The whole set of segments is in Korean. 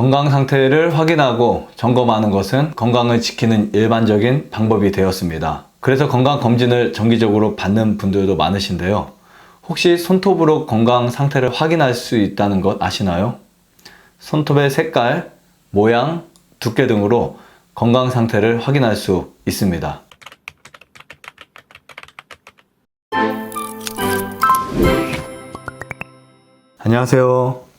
건강 상태를 확인하고 점검하는 것은 건강을 지키는 일반적인 방법이 되었습니다. 그래서 건강 검진을 정기적으로 받는 분들도 많으신데요. 혹시 손톱으로 건강 상태를 확인할 수 있다는 것 아시나요? 손톱의 색깔, 모양, 두께 등으로 건강 상태를 확인할 수 있습니다. 안녕하세요.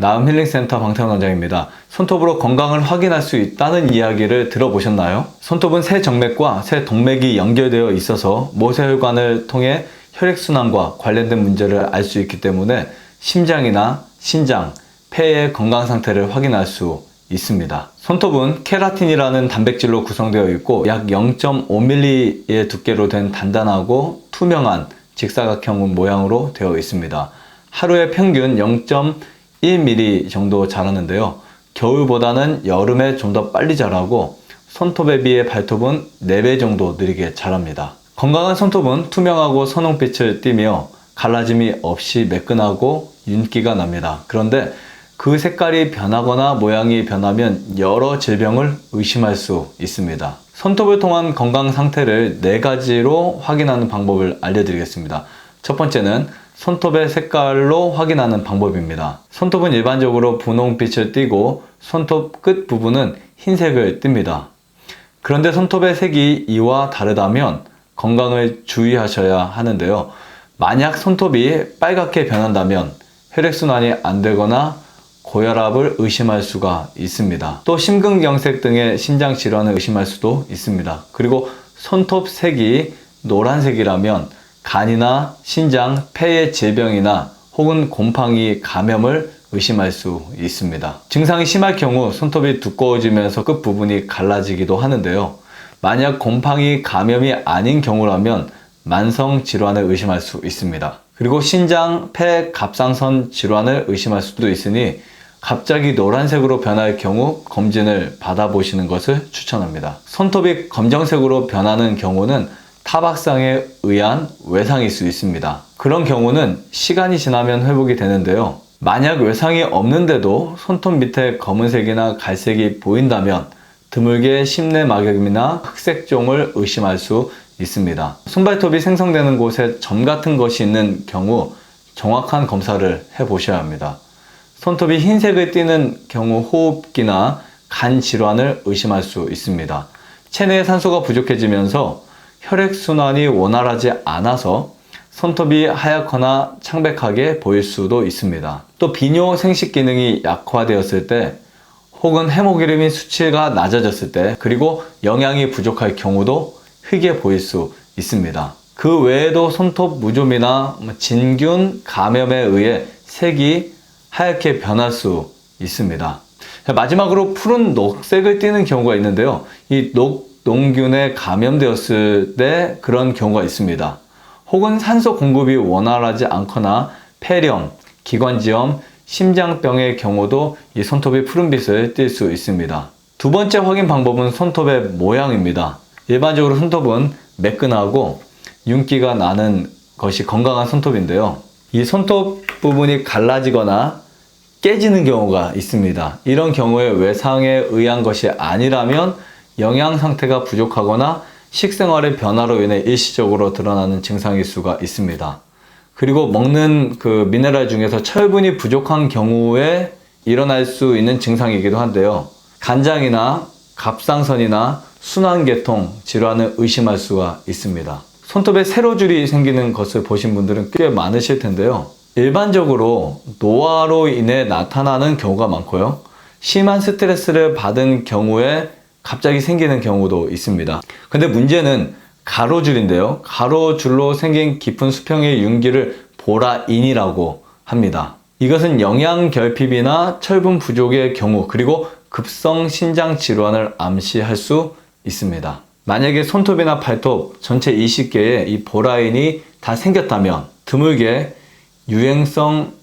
나음 힐링센터 방태원 원장입니다. 손톱으로 건강을 확인할 수 있다는 이야기를 들어보셨나요? 손톱은 새 정맥과 새 동맥이 연결되어 있어서 모세혈관을 통해 혈액순환과 관련된 문제를 알 수 있기 때문에 심장이나 신장, 폐의 건강 상태를 확인할 수 있습니다. 손톱은 케라틴이라는 단백질로 구성되어 있고 약 0.5mm의 두께로 된 단단하고 투명한 직사각형 모양으로 되어 있습니다. 하루에 평균 0.1mm 정도 자라는데요. 겨울보다는 여름에 좀 더 빨리 자라고 손톱에 비해 발톱은 4배 정도 느리게 자랍니다. 건강한 손톱은 투명하고 선홍빛을 띠며 갈라짐이 없이 매끈하고 윤기가 납니다. 그런데 그 색깔이 변하거나 모양이 변하면 여러 질병을 의심할 수 있습니다. 손톱을 통한 건강 상태를 네 가지로 확인하는 방법을 알려드리겠습니다. 첫 번째는 손톱의 색깔로 확인하는 방법입니다. 손톱은 일반적으로 분홍빛을 띠고 손톱 끝 부분은 흰색을 띱니다. 그런데 손톱의 색이 이와 다르다면 건강을 주의하셔야 하는데요. 만약 손톱이 빨갛게 변한다면 혈액순환이 안 되거나 고혈압을 의심할 수가 있습니다. 또 심근경색 등의 심장 질환을 의심할 수도 있습니다. 그리고 손톱 색이 노란색이라면 간이나 신장, 폐의 질병이나 혹은 곰팡이 감염을 의심할 수 있습니다. 증상이 심할 경우 손톱이 두꺼워지면서 끝부분이 갈라지기도 하는데요. 만약 곰팡이 감염이 아닌 경우라면 만성 질환을 의심할 수 있습니다. 그리고 신장, 폐, 갑상선 질환을 의심할 수도 있으니 갑자기 노란색으로 변할 경우 검진을 받아보시는 것을 추천합니다. 손톱이 검정색으로 변하는 경우는 타박상에 의한 외상일 수 있습니다. 그런 경우는 시간이 지나면 회복이 되는데요. 만약 외상이 없는데도 손톱 밑에 검은색이나 갈색이 보인다면 드물게 심내 막염이나 흑색종을 의심할 수 있습니다. 손발톱이 생성되는 곳에 점 같은 것이 있는 경우 정확한 검사를 해 보셔야 합니다. 손톱이 흰색을 띠는 경우 호흡기나 간 질환을 의심할 수 있습니다. 체내의 산소가 부족해지면서 혈액순환이 원활하지 않아서 손톱이 하얗거나 창백하게 보일 수도 있습니다. 또 비뇨 생식 기능이 약화되었을 때 혹은 헤모글로빈 수치가 낮아졌을 때 그리고 영양이 부족할 경우도 흑게 보일 수 있습니다. 그 외에도 손톱 무좀이나 진균 감염에 의해 색이 하얗게 변할 수 있습니다. 마지막으로 푸른 녹색을 띠는 경우가 있는데요. 이 녹, 농균에 감염되었을 때 그런 경우가 있습니다. 혹은 산소 공급이 원활하지 않거나 폐렴, 기관지염, 심장병의 경우도 이 손톱이 푸른빛을 띌수 있습니다. 두 번째 확인 방법은 손톱의 모양입니다. 일반적으로 손톱은 매끈하고 윤기가 나는 것이 건강한 손톱인데요. 이 손톱 부분이 갈라지거나 깨지는 경우가 있습니다. 이런 경우에 외상에 의한 것이 아니라면 영양 상태가 부족하거나 식생활의 변화로 인해 일시적으로 드러나는 증상일 수가 있습니다. 그리고 먹는 그 미네랄 중에서 철분이 부족한 경우에 일어날 수 있는 증상이기도 한데요. 간장이나 갑상선이나 순환계통 질환을 의심할 수가 있습니다. 손톱에 세로줄이 생기는 것을 보신 분들은 꽤 많으실 텐데요. 일반적으로 노화로 인해 나타나는 경우가 많고요. 심한 스트레스를 받은 경우에 갑자기 생기는 경우도 있습니다. 근데 문제는 가로줄인데요. 가로줄로 생긴 깊은 수평의 윤기를 보라인이라고 합니다. 이것은 영양 결핍이나 철분 부족의 경우 그리고 급성 신장 질환을 암시할 수 있습니다. 만약에 손톱이나 발톱 전체 20개에 이 보라인이 다 생겼다면 드물게 유행성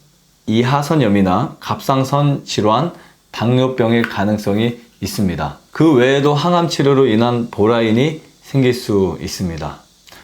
이하선염이나 갑상선 질환, 당뇨병의 가능성이 있습니다. 그 외에도 항암 치료로 인한 보라인이 생길 수 있습니다.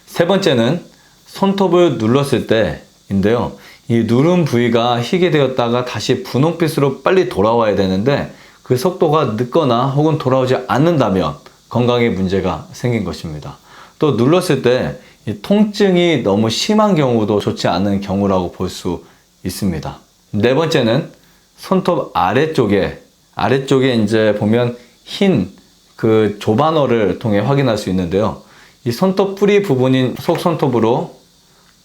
세 번째는 손톱을 눌렀을 때인데요. 이 누른 부위가 희게 되었다가 다시 분홍빛으로 빨리 돌아와야 되는데 그 속도가 늦거나 혹은 돌아오지 않는다면 건강에 문제가 생긴 것입니다. 또 눌렀을 때이 통증이 너무 심한 경우도 좋지 않은 경우라고 볼 수 있습니다. 네 번째는 손톱 아래쪽에 아래쪽에 이제 보면 흰 그 조반어를 통해 확인할 수 있는데요. 이 손톱 뿌리 부분인 속 손톱으로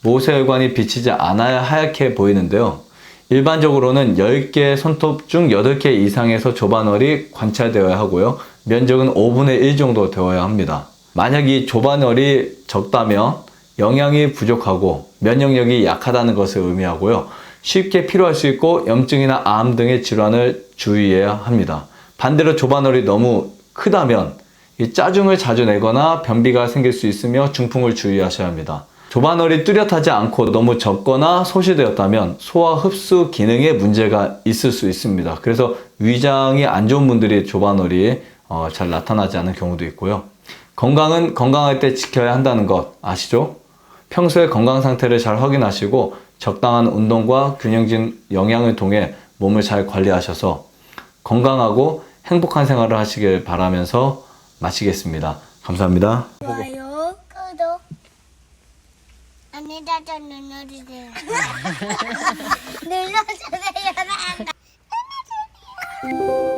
모세혈관이 비치지 않아야 하얗게 보이는데요. 일반적으로는 10개 손톱 중 8개 이상에서 조반월이 관찰되어야 하고요. 면적은 5분의 1 정도 되어야 합니다. 만약 이 조반월이 적다면 영양이 부족하고 면역력이 약하다는 것을 의미하고요. 쉽게 필요할 수 있고 염증이나 암 등의 질환을 주의해야 합니다. 반대로 조반월이 너무 크다면 이 짜증을 자주 내거나 변비가 생길 수 있으며 중풍을 주의하셔야 합니다. 조반월이 뚜렷하지 않고 너무 적거나 소실되었다면 소화 흡수 기능에 문제가 있을 수 있습니다. 그래서 위장이 안 좋은 분들이 조반월이 어, 잘 나타나지 않는 경우도 있고요. 건강은 건강할 때 지켜야 한다는 것 아시죠? 평소에 건강 상태를 잘 확인하시고 적당한 운동과 균형진 영양을 통해 몸을 잘 관리하셔서 건강하고 행복한 생활을 하시길 바라면서 마치겠습니다. 감사합니다. 좋아요, 구독, 안녕, 자자 눌러주세요. 눌러주세요.